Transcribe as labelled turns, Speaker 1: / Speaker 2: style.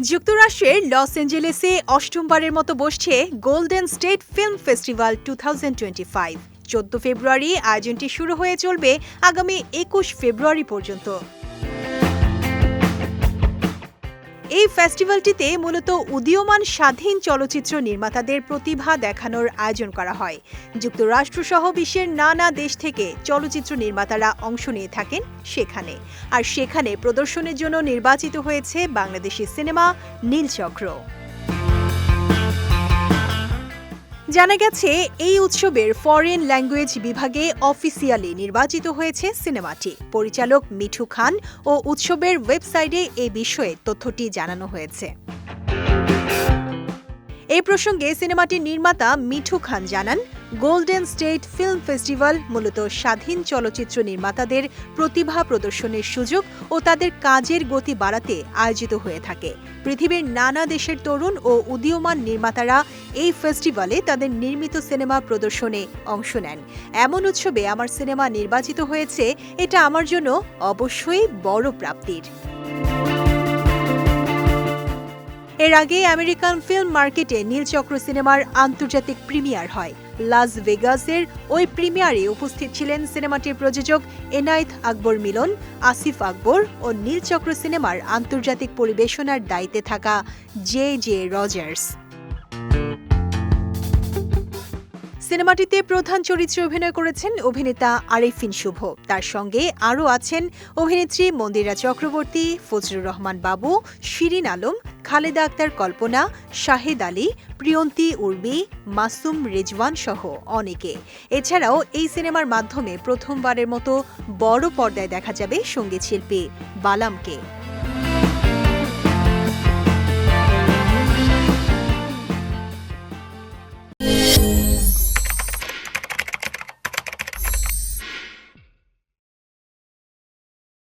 Speaker 1: যুক্তরাষ্ট্রের লস অ্যাঞ্জেলেসে অষ্টমবারের মতো বসছে golden state film festival to চোদ্দ ফেব্রুয়ারি আয়োজনটি শুরু হয়ে চলবে আগামী একুশ ফেব্রুয়ারি পর্যন্ত। এই ফেস্টিভ্যালটিতে মূলত উদীয়মান স্বাধীন চলচ্চিত্র নির্মাতাদের প্রতিভা দেখানোর আয়োজন করা হয়। যুক্তরাষ্ট্রসহ বিশ্বের নানা দেশ থেকে চলচ্চিত্র নির্মাতারা অংশ নিয়ে থাকেন সেখানে। আর সেখানে প্রদর্শনের জন্য নির্বাচিত হয়েছে বাংলাদেশি সিনেমা নীলচক্র। জানা গেছে, এই উৎসবের ফরেন ল্যাঙ্গুয়েজ বিভাগে অফিসিয়ালি নির্বাচিত হয়েছে সিনেমাটি। পরিচালক মিঠু খান ও উৎসবের ওয়েবসাইটে এ বিষয়ে তথ্যটি জানানো হয়েছে। এই প্রসঙ্গে সিনেমাটির নির্মাতা মিঠু খান জানান গোল্ডেন স্টেট ফিল্ম ফেস্টিভ্যাল মূলত স্বাধীন চলচ্চিত্র নির্মাতাদের প্রতিভা প্রদর্শনের সুযোগ ও তাদের কাজের গতি বাড়াতে আয়োজিত হয়ে থাকে। পৃথিবীর নানা দেশের তরুণ ও উদীয়মান নির্মাতারা এই ফেস্টিভ্যালে তাদের নির্মিত সিনেমা প্রদর্শনে অংশ নেন। এমন উৎসবে আমার সিনেমা নির্বাচিত হয়েছে, এটা আমার জন্য অবশ্যই বড় প্রাপ্তির। এর আগে আমেরিকান ফিল্ম মার্কেটে নীলচক্র সিনেমার আন্তর্জাতিক প্রিমিয়ার হয়। লাস ভেগাসের ওই প্রিমিয়ারে উপস্থিত ছিলেন সিনেমাটির প্রযোজক এনায়েত আকবর মিলন, আসিফ আকবর ও নীলচক্র সিনেমার আন্তর্জাতিক পরিবেশনার দায়িত্বে থাকা জে জে রজার্স। সিনেমাটিতে প্রধান চরিত্রে অভিনয় করেছেন অভিনেতা আরিফিন শুভ। তার সঙ্গে আরও আছেন অভিনেত্রী মন্দিরা চক্রবর্তী, ফজলুর রহমান বাবু, শিরিন আলম, খালেদা আক্তার কল্পনা, শাহেদ আলী, প্রিয়ন্তী উর্বি মাসুম রেজওয়ান সহ অনেকে। এছাড়াও এই সিনেমার মাধ্যমে প্রথমবারের মতো বড় পর্দায় দেখা যাবে সংগীত শিল্পী বালামকে।